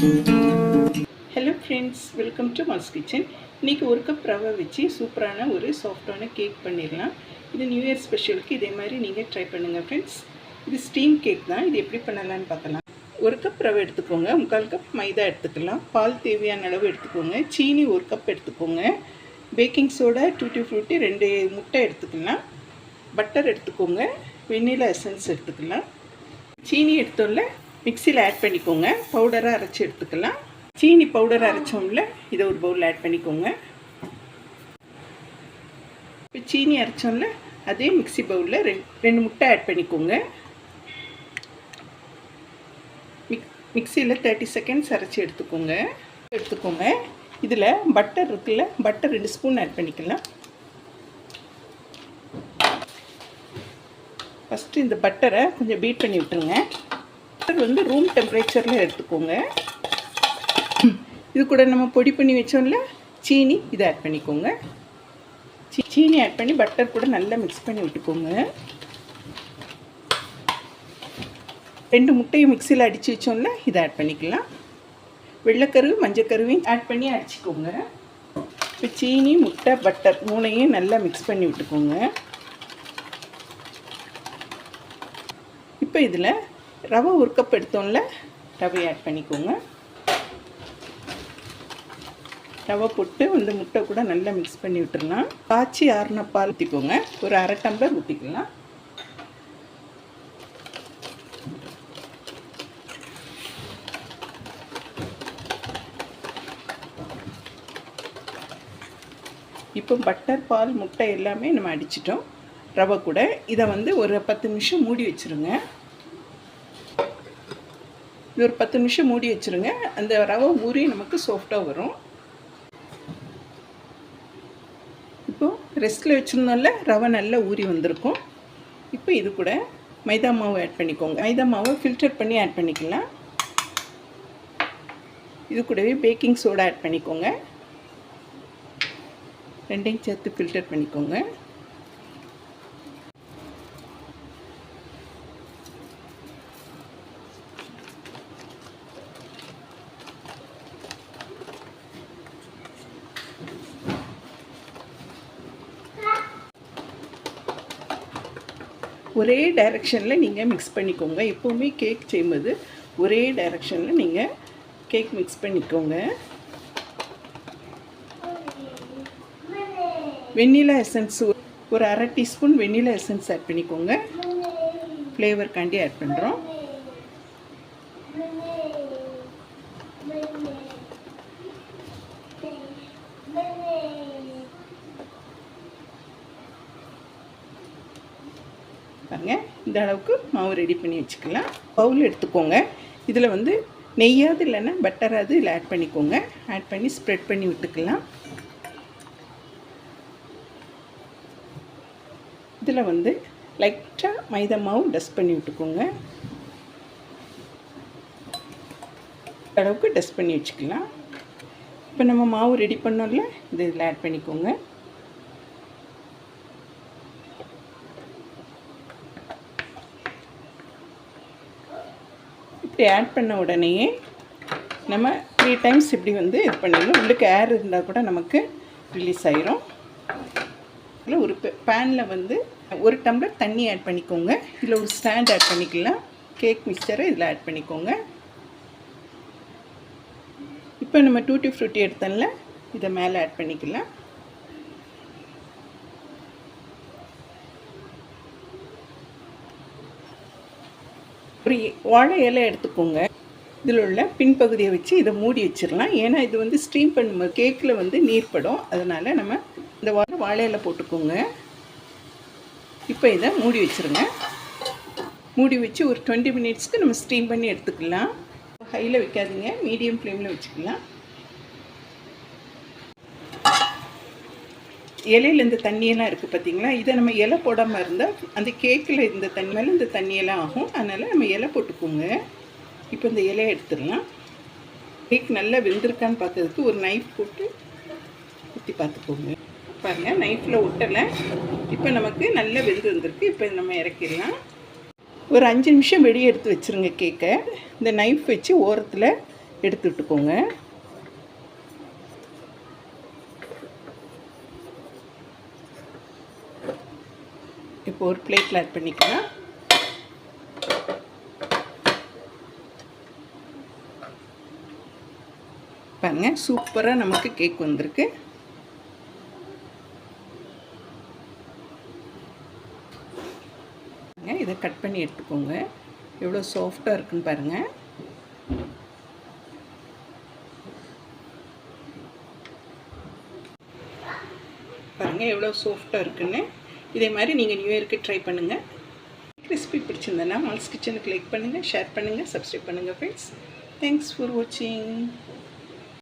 Hello friends welcome to mass kitchen இன்றைக்கி ஒரு cup ரவை வச்சு சூப்பரான ஒரு சாஃப்டான கேக் பண்ணிடலாம். இது நியூ இயர் ஸ்பெஷலுக்கு இதே மாதிரி நீங்கள் ட்ரை பண்ணுங்கள் ஃப்ரெண்ட்ஸ் இது ஸ்டீம் கேக் தான். இது எப்படி பண்ணலான்னு பார்க்கலாம். ஒரு கப் ரவை எடுத்துக்கோங்க. முக்கால் கப் மைதா எடுத்துக்கலாம். பால் தேவையான அளவு எடுத்துக்கோங்க. சீனி ஒரு கப் எடுத்துக்கோங்க. பேக்கிங் சோடா டூட்டி ஃப்ரூட்டி ரெண்டு முட்டை எடுத்துக்கலாம். பட்டர் எடுத்துக்கோங்க. வெண்ணிலா எசன்ஸ் எடுத்துக்கலாம். சீனி எடுத்தோம்ல மிக்சியில் ஆட் பண்ணிக்கோங்க. பவுடராக அரைச்சி எடுத்துக்கலாம். சீனி பவுடர் அரைச்சோம்ல இதை ஒரு பவுலில் ஆட் பண்ணிக்கோங்க. இப்போ சீனி அரைச்சோம்ல அதே மிக்ஸி பவுலில் ரெண்டு ரெண்டு முட்டை ஆட் பண்ணிக்கோங்க. மிக் மிக்சியில் தேர்ட்டி செகண்ட்ஸ் அரைச்சி எடுத்துக்கோங்க. எடுத்துக்கோங்க. இதில் பட்டர் இருக்குல்ல பட்டர் ரெண்டு ஸ்பூன் ஆட் பண்ணிக்கலாம். ஃபஸ்ட்டு இந்த பட்டரை கொஞ்சம் பீட் பண்ணி விட்டுருங்க. வாட்டர் வந்து ரூம் டெம்பரேச்சரில் எடுத்துக்கோங்க. இது கூட நம்ம பொடி பண்ணி வச்சோம்ல சீனி இதை ஆட் பண்ணிக்கோங்க. சீ சீனி ஆட் பண்ணி பட்டர் கூட நல்லா மிக்ஸ் பண்ணி விட்டுக்கோங்க. ரெண்டு முட்டையும் மிக்சியில் அடித்து வச்சோம்ல இதை ஆட் பண்ணிக்கலாம். வெள்ளைக்கருவு மஞ்சக்கருவையும் ஆட் பண்ணி அடிச்சுக்கோங்க. இப்போ சீனி முட்டை பட்டர் மூணையும் நல்லா மிக்ஸ் பண்ணி விட்டுக்கோங்க. இப்போ இதில் ரவை ஒரு கப் எடுத்தோம்ல ரவை ஆட் பண்ணிக்கோங்க. ரவை போட்டு இந்த முட்டை கூட நல்லா மிக்ஸ் பண்ணி விட்டுருலாம் காய்ச்சி ஆறுன பால் ஊற்றிக்கோங்க ஒரு அரை டம்ளர் ஊற்றிக்கலாம் இப்போ பட்டர் பால் முட்டை எல்லாமே நம்ம அடிச்சிட்டோம். ரவை கூட. இதை வந்து ஒரு பத்து நிமிஷம் மூடி வச்சுருங்க. இது ஒரு பத்து நிமிஷம் மூடி வச்சுருங்க. அந்த ரவை ஊறி நமக்கு சாஃப்டாக வரும். இப்போது ரெஸ்ட்டில் வச்சுருந்தோம்ல ரவை நல்லா ஊறி வந்திருக்கும். இப்போ இது கூட மைதா மாவு ஆட் பண்ணிக்கோங்க. மைதா மாவை ஃபில்டர் பண்ணி ஆட் பண்ணிக்கலாம். இது கூடவே பேக்கிங் சோடா ஆட் பண்ணிக்கோங்க. ரெண்டையும் சேர்த்து ஃபில்டர் பண்ணிக்கோங்க. ஒரே டைரெக்ஷனில் நீங்கள் மிக்ஸ் பண்ணிக்கோங்க. எப்போவுமே கேக் செய்யும்போது ஒரே டைரெக்ஷனில் நீங்கள் கேக் மிக்ஸ் பண்ணிக்கோங்க. வெண்ணிலா எசன்ஸ் ஒரு அரை டீஸ்பூன் வெண்ணிலா எசன்ஸ் ஆட் பண்ணிக்கோங்க. ஃப்ளேவர்க்காண்டி ஆட் பண்ணுறோம் பாருங்க. இந்த அளவுக்கு மாவு ரெடி பண்ணி வச்சுக்கலாம். பவுல் எடுத்துக்கோங்க. இதில் வந்து நெய்யாவது இல்லைன்னா பட்டராது இதில் ஆட் பண்ணிக்கோங்க. ஆட் பண்ணி ஸ்ப்ரெட் பண்ணி விட்டுக்கலாம். இதில் வந்து லைட்டாக மைதா மாவு டஸ்ட் பண்ணி விட்டுக்கோங்க. அளவுக்கு டஸ்ட் பண்ணி வச்சுக்கலாம். இப்போ நம்ம மாவு ரெடி பண்ணோம்ல இது இதில் ஆட் பண்ணிக்கோங்க. இப்படி ஆட் பண்ண உடனேயே நம்ம த்ரீ டைம்ஸ் இப்படி வந்து இது பண்ணிடணும். உள்ளுக்கு ஏர் இருந்தால் கூட நமக்கு ரிலீஸ் ஆயிரும். இதில் ஒரு பேனில் வந்து ஒரு டம்ளர் தண்ணி ஆட் பண்ணிக்கோங்க. இதில் ஒரு ஸ்டாண்ட் ஆட் பண்ணிக்கலாம். கேக் மிக்சரை இதில் ஆட் பண்ணிக்கோங்க. இப்போ நம்ம டூட்டி ஃப்ரூட்டி எடுத்தோம்ல இதை மேலே ஆட் பண்ணிக்கலாம். ஒரு வாழை இலை எடுத்துக்கோங்க. இதில் உள்ள பின்பகுதியை வச்சு இதை மூடி வச்சிடலாம். ஏன்னா இது வந்து ஸ்டீம் பண்ணும்போது கேக்கில் வந்து நீர் படும். அதனால் நம்ம இந்த வாழை வாழை இலை போட்டுக்கோங்க. இப்போ இதை மூடி வச்சுருங்க. மூடி வச்சு ஒரு டுவெண்ட்டி மினிட்ஸ்க்கு நம்ம ஸ்டீம் பண்ணி எடுத்துக்கலாம். ஹையில் வைக்காதீங்க. மீடியம் ஃப்ளேமில் வச்சுக்கலாம். இலையில் இந்த தண்ணியெல்லாம் இருக்குது பார்த்தீங்களா இதை நம்ம இலை போடாமல் இருந்தால் அந்த கேக்கில் இருந்த தண்ணி மேலே இந்த தண்ணியெல்லாம் ஆகும். அதனால் நம்ம இலை போட்டுக்கோங்க. இப்போ இந்த இலையை எடுத்துடலாம். கேக் நல்லா வெந்திருக்கான்னு பார்க்கறதுக்கு ஒரு நைஃப் போட்டு குத்தி பார்த்துக்கோங்க. பாருங்கள் நைஃப்பில் ஒட்டலை. இப்போ நமக்கு நல்லா வெந்து வந்திருக்கு. இப்போ நம்ம இறக்கிடலாம். ஒரு அஞ்சு நிமிஷம் வெளியே எடுத்து வச்சுருங்க கேக்கை. இந்த நைஃப் வச்சு ஓரத்தில் எடுத்து விட்டுக்கோங்க. இப்போ ஒரு பிளேட்டில் ஆட் பண்ணிக்கலாம். பாருங்க சூப்பராக நமக்கு கேக் வந்திருக்கு. இதை கட் பண்ணி எடுத்துக்கோங்க. எவ்வளோ சாஃப்டாக இருக்குன்னு பாருங்கள் பாருங்கள் எவ்வளோ சாஃப்டாக இருக்குன்னு. இதே மாதிரி நீங்கள் நியூ இயருக்கு ட்ரை பண்ணுங்கள் ரெசிபி பிடிச்சிருந்தேன்னா மால்ஸ் கிச்சனுக்கு லைக் பண்ணுங்கள் ஷேர் பண்ணுங்கள் சப்ஸ்கிரைப் பண்ணுங்கள் ஃப்ரெண்ட்ஸ் தேங்க்ஸ் ஃபார் வாட்சிங்